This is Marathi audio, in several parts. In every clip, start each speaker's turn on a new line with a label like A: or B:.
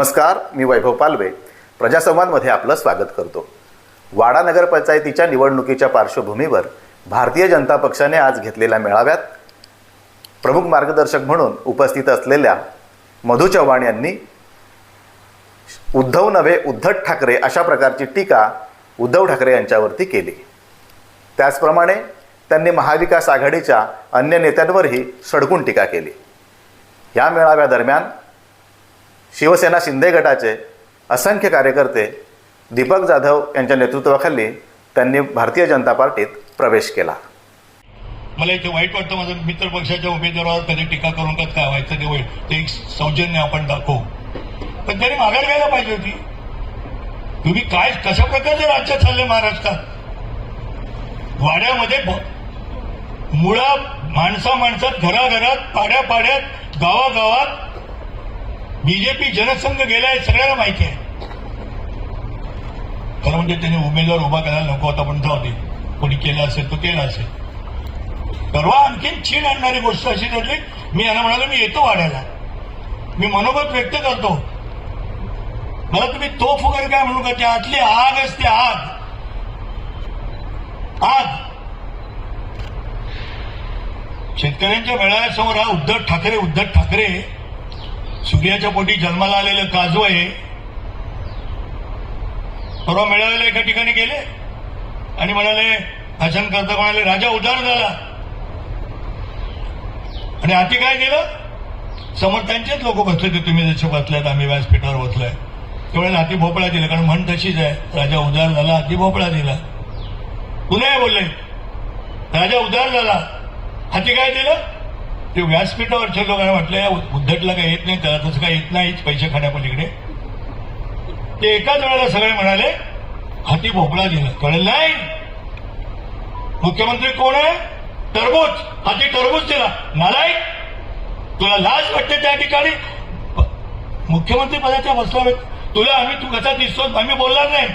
A: नमस्कार मी वैभव पालवे. प्रजासंवादमध्ये आपलं स्वागत करतो. वाडा नगरपंचायतीच्या निवडणुकीच्या पार्श्वभूमीवर भारतीय जनता पक्षाने आज घेतलेल्या मेळाव्यात प्रमुख मार्गदर्शक म्हणून उपस्थित असलेल्या मधु चव्हाण यांनी उद्धव नव्हे उद्धट ठाकरे अशा प्रकारची टीका उद्धव ठाकरे यांच्यावरती केली. त्याचप्रमाणे त्यांनी महाविकास आघाडीच्या अन्य नेत्यांवरही सडकून टीका केली. या मेळाव्यादरम्यान शिवसेना शिंदे गटाचे असंख्य कार्यकर्ते दीपक जाधव यांच्या नेतृत्वाखाली त्यांनी भारतीय जनता पार्टीत प्रवेश केला.
B: मला इथे वाईट वाटतं माझं मित्र पक्षाच्या उमेदवारावर कधी टीका करून का काय व्हायचं ते वाईट. ते एक सौजन्य आपण दाखवू. पण त्यांनी माघार घ्यायला पाहिजे होती. तुम्ही काय कशा प्रकारचे राज्य चालले महाराष्ट्रात? वाड्यामध्ये मुळात मुळा माणसा माणसात घराघरात पाड्या पाड्यात गावागावात बीजेपी जनसंघ गेलाय सगळ्यांना माहिती आहे. खरं म्हणजे त्यांनी उमेदवार उभा करायला नको होता पण जाऊ दे. कोणी केला असेल तो केला असेल. परवा आणखीन चीड आणणारी गोष्ट अशी ठरली मी यांना म्हणालो मी येतो वाढायला मी मनोगत व्यक्त करतो. मला तुम्ही तोफ वगैरे काय म्हणू का त्या आतली आग असते आग. आग. शेतकऱ्यांच्या मेळाव्यासमोर हा उद्धव ठाकरे उद्धव ठाकरे सूर्याच्या पोटी जन्माला आलेलं काजू आहे. परवा मिळालेलं एका ठिकाणी गेले. आणि म्हणाले भाषण करता म्हणाले राजा उदार झाला. आणि हाती काय केलं? समोर त्यांचेच लोक बसले ते तुम्ही जसे बसल्यात आम्ही व्यासपीठावर बसलोय. त्यावेळेला हाती भोपळा दिला कारण म्हण तशीच आहे. राजा उदार झाला हाती भोपळा दिला. पुन्हा बोलले राजा उदार झाला. हाती काय दिलं ते व्यासपीठावरच्या लोकांना म्हटलं या उद्धटला काही येत नाही त्याला तसं काही येत नाहीच पैसे खाण्यापलीकडे ते एकाच वेळेला सगळे म्हणाले हाती भोपळा दिला. कळलं नाही. मुख्यमंत्री कोण आहे? टरबूज. हाती टरबूज दिला. नालायक. तुला लाज वाटते त्या ठिकाणी? मुख्यमंत्री पदाच्या बसला तुला आम्ही तू कसा दिसतो आम्ही बोलणार नाही.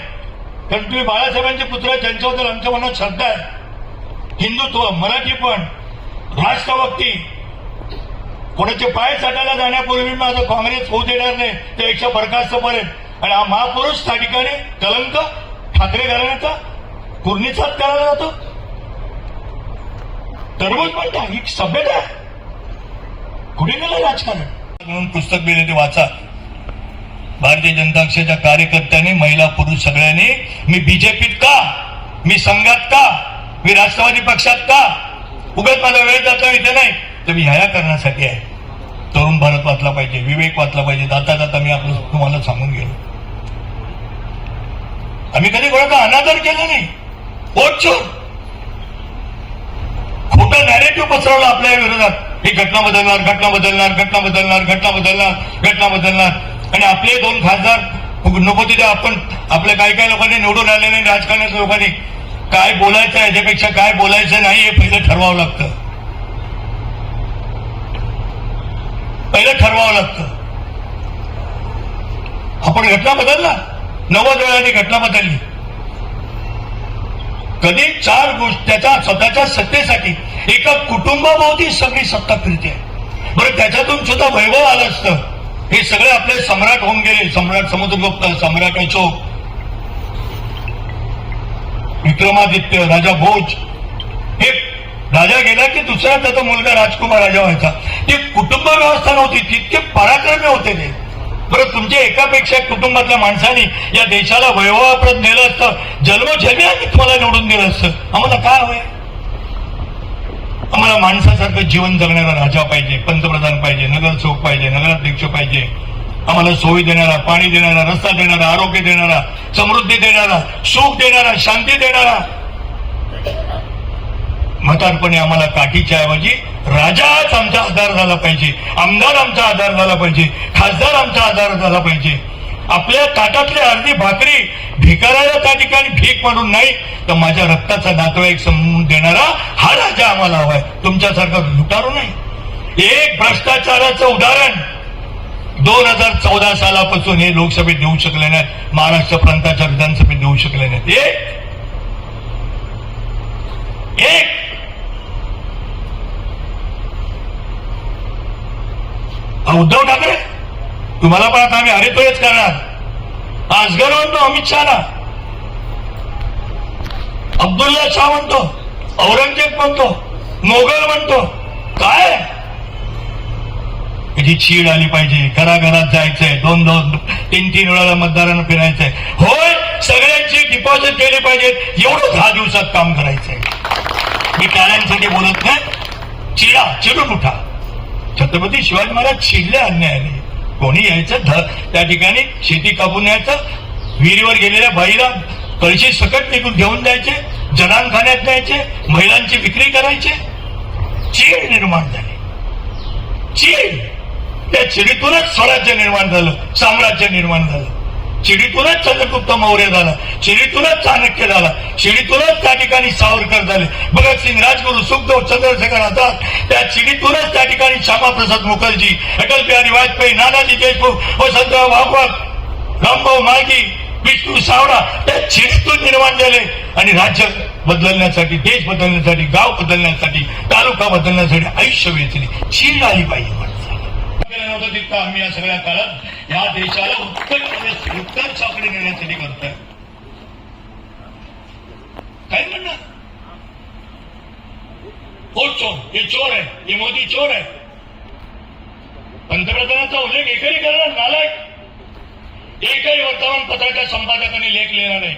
B: कारण तुम्ही बाळासाहेबांचे पुत्र आहे, त्यांच्याबद्दल आमच्या मनात श्रद्धा आहे. हिंदुत्व मराठी पण राष्ट्रभक्ती कोणाचे पाय चटायला जाण्यापूर्वी माझं काँग्रेस होऊ देणार नाही ते एकशे बरखास्त पर्यंत आणि हा महापुरुष त्या ठिकाणी कलंक ठाकरे घराण्याचा कुर्णीचाच करायला जातो. तरबूज म्हणता ही सभ्यता आहे. कुठे गेलं राजकारण? म्हणून पुस्तक दिले ते वाचा. भारतीय जनता पक्षाच्या कार्यकर्त्यांनी महिला पुरुष सगळ्यांनी मी बीजेपीत का? मी संघात का? मी राष्ट्रवादी पक्षात का? उगत माझा वेळ जातो इथे नाही. तर मी ह्या करण्यासाठी आहे. तरुण भारत वाचला पाहिजे विवेक वाचला पाहिजे. जाता जाता मी आपलं तुम्हाला सांगून गेलो. आम्ही कधी कोणाचा अनादर केला नाही. पोट चोर खोटं नॅरेटिव्ह पसरवलं आपल्या विरोधात. ही घटना बदलणार घटना बदलणार घटना बदलणार घटना बदलणार घटना बदलणार. आणि आपले दोन खासदार नको तिथे आपण आपल्या काही काही लोकांनी निवडून आले नाही राजकारणाच्या लोकांनी. काय बोलायचं आहे याच्यापेक्षा काय बोलायचं नाही हे पहिलं ठरवावं लागतं. पहिलं ठरवावं लागतं. आपण घटना बदलला. नव्वद वेळाने घटना बदलली. कधी चार गोष्ट त्याच्या स्वतःच्या सत्तेसाठी एका कुटुंबाभोवती सगळी सत्ता फिरते. बरं त्याच्यातून सुद्धा वैभव आलं असतं. हे सगळे आपले सम्राट होऊन गेले. सम्राट समुद्रगुप्त सम्राट अशोक विक्रमादित्य राजा भोज. हे राजा गेला की दुसरा त्याचा मुलगा राजकुमार राजा व्हायचा. ती कुटुंब व्यवस्था नव्हती तितके पराक्रमी होते ते. बरं तुमच्या एकापेक्षा कुटुंबातल्या माणसाने या देशाला वैभवाप्रत नेलं असतं जन्मोजन्मी आम्ही तुम्हाला निवडून दिलं असतं. आम्हाला काय हवंय? आम्हाला माणसासारखं जीवन जगणारा राजा पाहिजे पंतप्रधान पाहिजे नगरसेवक पाहिजे नगराध्यक्ष पाहिजे. आम्हाला सोयी देणारा पाणी देणारा रस्ता देणारा आरोग्य देणारा समृद्धी देणारा सुख देणारा शांती देणारा म्हातारपणे आम्हाला काठीच्या ऐवजी राजाच आमचा आधार झाला पाहिजे. आमदार आमचा आधार झाला पाहिजे. खासदार आमचा आधार झाला पाहिजे. आपल्या ताटातली अर्धी भाकरी भिकाराला त्या ठिकाणी भीक म्हणून नाही तर माझ्या रक्ताचा नातेवाईक समजून देणारा हा राजा आम्हाला हवाय. तुमच्यासारखा लुटारू नाही एक भ्रष्टाचाराचं उदाहरण. दोन हजार चौदा सालापासून हे लोकसभेत देऊ शकले नाहीत. महाराष्ट्र प्रांताच्या विधानसभेत देऊ शकले नाहीत. एक एक हा उद्धव ठाकरे? तुम्हाला पण आता आम्ही हरितोयच करणार. आजगर म्हणतो अमित शहाला. अब्दुल्ला शाह म्हणतो औरंगजेब म्हणतो मोगल म्हणतो. काय? त्याची चीड आली पाहिजे. घराघरात जायचंय. दोन दोन तीन तीन वेळाला मतदारांना फिरायचंय. होय सगळ्यांची डिपॉझिट केली पाहिजेत. एवढं दहा दिवसात काम करायचंय. मी टाळ्यांसाठी बोलत नाही. चिडा चिडून उठा. छत्रपती शिवाजी महाराज चिडले अन्यायाने. कोणी यायचं ध- त्या ठिकाणी शेती कापून यायचं विहिरीवर गेलेल्या बाईला कळशी सकट निघून घेऊन द्यायचे जनानखान्यात द्यायचे महिलांची विक्री करायचे? चीड निर्माण झाली. चीड! त्या चिडीतूनच स्वराज्य निर्माण झालं साम्राज्य निर्माण झालं. चिडीतूनच चंद्रगुप्त मौर्य झाला. चिडीतूनच चाणक्य झाला. चिडीतूनच त्या ठिकाणी सावरकर झाले. भगतसिंग राजगुरू सुखदेव चंद्रशेखर आझाद त्या चिडीतूनच त्या ठिकाणी श्यामाप्रसाद मुखर्जी अटल बिहारी वाजपेयी नानाजी देशमुख वसंतराव भागवत रामभाऊ माळगी विष्णू सावडा त्या चिडीतून निर्माण झाले. आणि राज्य बदलण्यासाठी देश बदलण्यासाठी गाव बदलण्यासाठी तालुका बदलण्यासाठी आयुष्य वेचले. चीड आली पाहिजे माणसाला. आम्ही या सगळ्या काळात या देशाला उत्तर प्रदेश उत्तर चाकडी नेण्यासाठी करतोय. काय म्हणणार? हो चोर. हे चोर आहे. हे मोदी चोर आहे. पंतप्रधानांचा उल्लेख एकही करणार नालायक. एकही वर्तमानपत्राच्या संपादकाने लेख लिहिला नाही.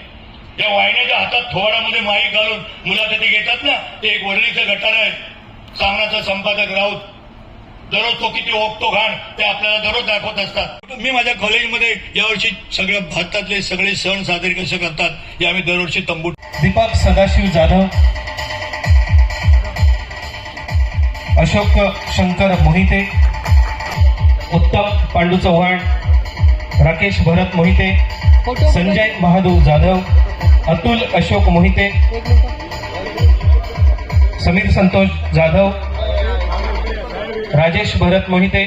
B: त्या वाहिन्याच्या हातात थोवाडामध्ये माईक घालून मुलाखती घेतात ना? ते एक वर्णीचं गटार आहे. सामनाचा संपादक राऊत. दररोज तो किती ओकतो घाण ते आपल्याला दररोज दाखवत असतात. मी माझ्या कॉलेजमध्ये यावर्षी सगळ्या भारतातले सगळे सण साजरे कसे करतात हे आम्ही दरवर्षी तंबू
C: दीपक सदाशिव जाधव अशोक शंकर मोहिते उत्तम पांडू चव्हाण राकेश भरत मोहिते संजय महादेव जाधव अतुल अशोक मोहिते समीर संतोष जाधव राजेश भरत मोहिते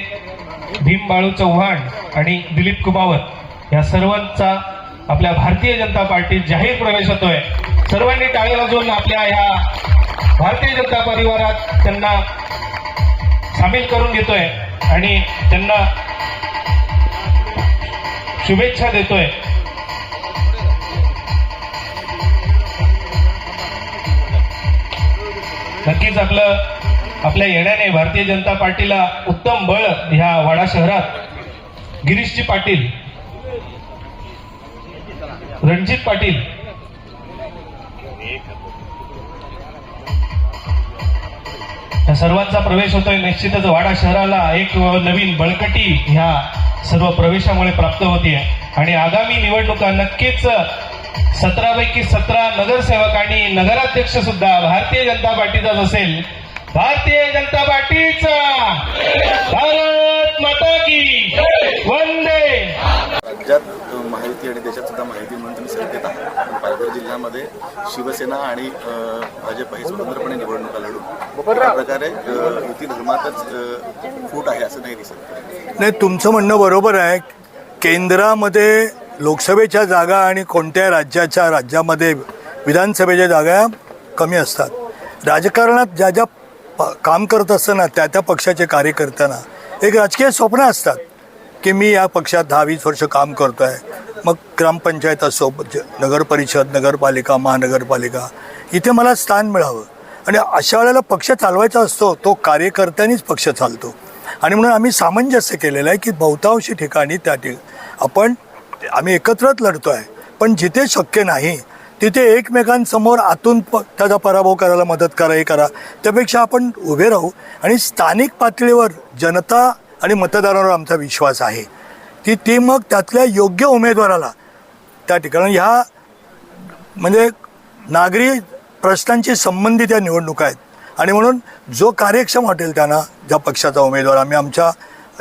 C: भीम बाळू चव्हाण आणि दिलीप कुमावत या सर्वांचा आपल्या भारतीय जनता पार्टीत जाहीर प्रवेश होतोय. सर्वांनी टाळे वाजवून आपल्या ह्या भारतीय जनता परिवारात त्यांना सामील करून घेतोय आणि त्यांना शुभेच्छा देतोय. नक्कीच आपलं आपल्या येण्याने भारतीय जनता पार्टीला उत्तम बळ ह्या वाडा शहरात. गिरीशजी पाटील. रणजित पाटील. या सर्वांचा प्रवेश होतोय. निश्चितच वाडा शहराला एक नवीन बळकटी ह्या सर्व प्रवेशामुळे प्राप्त होतीये. आणि आगामी निवडणुका नक्कीच सतरापैकी सतरा नगरसेवक आणि नगराध्यक्ष सुद्धा भारतीय जनता पार्टीचाच असेल. भारतीय जनता पार्टीचा भारत माता की वंदे.
D: राज्यात अ, महायुती आणि देशात सुद्धा महायुती म्हणून तुम्ही सत्तेत आहात. पण पालघर जिल्ह्यामध्ये शिवसेना आणि भाजप हे स्वतंत्रपणे निवडणुका लढून त्या प्रकारे युती धर्मातच फूट आहे असं नाही दिसत.
E: नाही तुमचं म्हणणं बरोबर आहे. केंद्रामध्ये लोकसभेच्या जागा आणि कोणत्या राज्याच्या राज्यामध्ये विधानसभेच्या जागा कमी असतात. राजकारणात ज्या ज्या काम करत असताना त्या त्या पक्षाचे कार्यकर्त्यांना एक राजकीय स्वप्न असतात की मी या पक्षात दहा वीस वर्ष काम करतो आहे मग ग्रामपंचायत असो ज- नगरपरिषद नगरपालिका महानगरपालिका इथे मला स्थान मिळावं. आणि अशा वेळेला पक्ष चालवायचा असतो तो कार्यकर्त्यांनीच पक्ष चालतो. आणि म्हणून आम्ही सामंजस्य केलेलं आहे की बहुतांशी ठिकाणी त्या ठिक आपण आम्ही एकत्रच लढतो आहे पण जिथे शक्य नाही तिथे एकमेकांसमोर आतून प त्याचा पराभव करायला मदत करा हे करा. त्यापेक्षा आपण उभे राहू. आणि स्थानिक पातळीवर जनता आणि मतदारांवर आमचा विश्वास आहे. की ती मग त्यातल्या योग्य उमेदवाराला त्या ठिकाणी ह्या म्हणजे नागरी प्रश्नांशी संबंधित या निवडणुका आहेत. आणि म्हणून जो कार्यक्षम वाटेल त्यांना ज्या पक्षाचा उमेदवार आम्ही आमच्या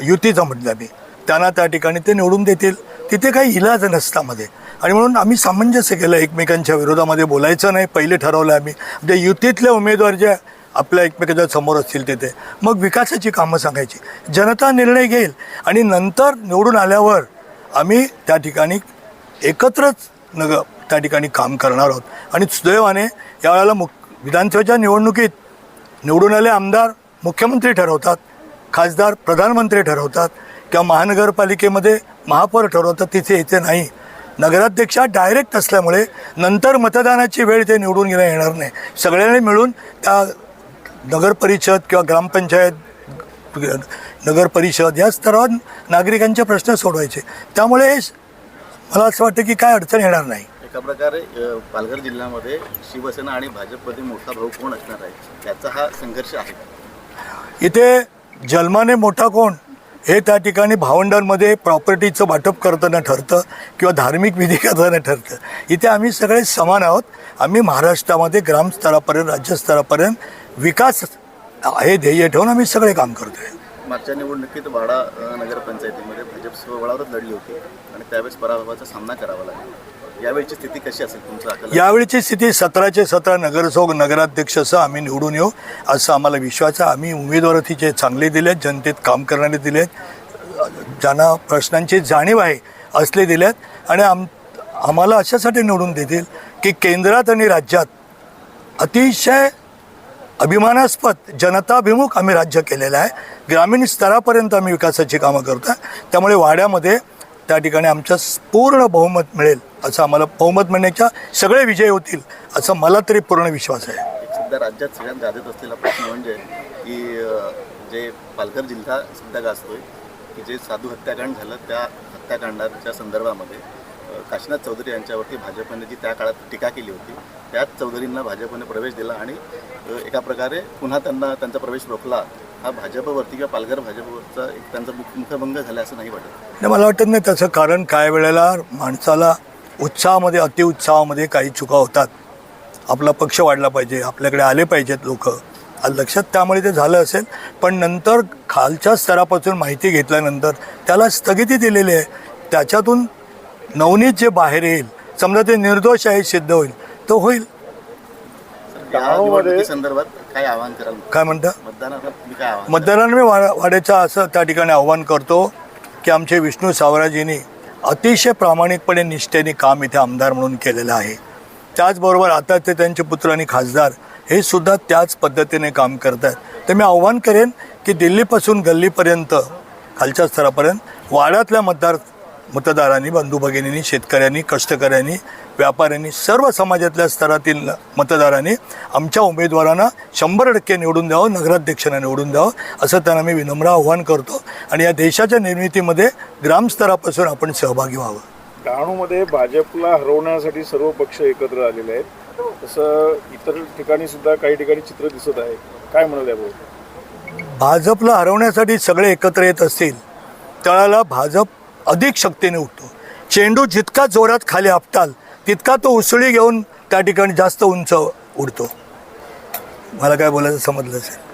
E: युतीचा म्हटलं मी त्यांना त्या ठिकाणी ते निवडून देतील. तिथे काही इलाज नसतामध्ये आणि म्हणून आम्ही सामंजस्य केलं एकमेकांच्या विरोधामध्ये. बोलायचं नाही. पहिले ठरवलं आम्ही. म्हणजे युतीतले उमेदवार जे आपल्या एकमेकाच्या समोर असतील तिथे. मग विकासाची कामं सांगायची. जनता निर्णय घेईल. आणि नंतर निवडून आल्यावर आम्ही त्या ठिकाणी एकत्रच नग त्या ठिकाणी काम करणार आहोत. आणि सुदैवाने यावेळेला मुख विधानसभेच्या निवडणुकीत निवडून आले आमदार मुख्यमंत्री ठरवतात.
B: खासदार प्रधानमंत्री ठरवतात. किंवा महानगरपालिकेमध्ये महापौर ठरवतात तिथे इथे नाही. नगराध्यक्ष डायरेक्ट असल्यामुळे नंतर मतदानाची वेळ ते निवडून घेणं येणार नाही. सगळ्यांनी मिळून त्या नगर परिषद किंवा ग्रामपंचायत नगर परिषद या स्तरावर नागरिकांचे प्रश्न सोडवायचे. त्यामुळे मला असं वाटतं की काय अडचण येणार नाही.
D: एका प्रकारे पालघर जिल्ह्यामध्ये शिवसेना आणि भाजपमध्ये मोठा भाऊ कोण असणार आहे? त्याचा हा संघर्ष आहे.
B: इथे जन्माने मोठा कोण? हे त्या ठिकाणी भावंडांमध्ये प्रॉपर्टीचं वाटप करताना ठरतं किंवा धार्मिक विधी करताना ठरतं. इथे आम्ही सगळे समान आहोत. आम्ही महाराष्ट्रामध्ये ग्रामस्तरापर्यंत राज्यस्तरापर्यंत विकास हे ध्येय ठेवून आम्ही सगळे काम करतो आहे
D: मागच्या निवडणुकीत वाडा नगरपंचायतीमध्ये भाजप स्वबळावरच लढली होती. आणि त्यावेळेस पराभवाचा सामना करावा लागला. यावेळची स्थिती कशी असेल तुमचं
B: यावेळीची स्थिती सतराचे सतरा नगरसेवक असं आम्ही निवडून येऊ असं आम्हाला विश्वास आहे. आम्ही उमेदवार तिचे चांगले दिले आहेत जनतेत काम करणारे दिले आहेत ज्यांना प्रश्नांची जाणीव आहे असले दिले आहेत आणि आम आम्हाला अशासाठी निवडून देतील की केंद्रात आणि राज्यात अतिशय अभिमानास्पद जनताभिमुख आम्ही राज्य केलेलं आहे. ग्रामीण स्तरापर्यंत आम्ही विकासाची कामं करतो आहे त्यामुळे वाड्यामध्ये त्या ठिकाणी आमचं पूर्ण बहुमत मिळेल असं आम्हाला बहुमत मिळण्याच्या सगळे विजय होतील असं मला तरी पूर्ण विश्वास आहे.
D: सध्या राज्यात सगळ्यात गाजत असलेला प्रश्न म्हणजे की जे पालघर जिल्हा सध्या गाजतोय की जे साधू हत्याकांड झालं त्या हत्याकांडाच्या संदर्भामध्ये काशीनाथ चौधरी यांच्यावरती भाजपने जी त्या काळात टीका केली होती त्याच चौधरींना भाजपने प्रवेश दिला आणि एका प्रकारे पुन्हा त्यांना त्यांचा प्रवेश रोखला. हा भाजपवरती किंवा पालघर भाजपवरचा एक त्यांचा मुख मुखभंग झाला असं नाही वाटत.
B: आणि मला वाटत नाही त्याचं कारण काय वेळेला माणसाला उत्साहामध्ये अतिउत्साहामध्ये काही चुका होतात. आपला पक्ष वाढला पाहिजे आपल्याकडे आले पाहिजेत लोक. लक्षात त्यामुळे ते झालं असेल. पण नंतर खालच्या स्तरापासून माहिती घेतल्यानंतर त्याला स्थगिती दिलेली आहे. त्याच्यातून नवनीत जे बाहेर येईल समजा ते निर्दोष आहे सिद्ध होईल तो होईल.
D: संदर्भात काय आवाहन कराल?
B: काय म्हणता?
D: मतदानाला तुम्ही काय आवाहन कराल?
B: मतदारांना मी वाड्या वाड्याचं असं त्या ठिकाणी आव्हान करतो की आमचे विष्णू सावराजींनी अतिशय प्रामाणिकपणे निष्ठेने काम इथे आमदार म्हणून केलेलं आहे. त्याचबरोबर आता ते त्यांचे पुत्र आणि खासदार हे सुद्धा त्याच पद्धतीने काम करत आहेत तर मी आव्हान करेन की दिल्लीपासून गल्लीपर्यंत खालच्या स्तरापर्यंत वाड्यातल्या मतदार मतदारांनी बंधू भगिनींनी शेतकऱ्यांनी कष्टकऱ्यांनी व्यापाऱ्यांनी सर्व समाजातल्या स्तरातील मतदारांनी आमच्या उमेदवारांना शंभर टक्के निवडून द्यावं नगराध्यक्षांना निवडून द्यावं असं त्यांना मी विनम्र आव्हान करतो. आणि या देशाच्या निर्मितीमध्ये ग्रामस्तरापासून आपण सहभागी व्हावं.
F: डहाणूमध्ये भाजपला हरवण्यासाठी सर्व पक्ष एकत्र आलेले आहेत. तसं इतर ठिकाणी सुद्धा काही ठिकाणी चित्र दिसत आहे. काय म्हणाल याबाबत
B: भाजपला हरवण्यासाठी सगळे एकत्र येत असतील त्यावेळेला भाजप अधिक शक्तीने उठतो. चेंडू जितका जोरात खाली आपटाल तितका तो उसळी घेऊन त्या ठिकाणी जास्त उंच उडतो. मला काय बोलायचं समजलं असेल?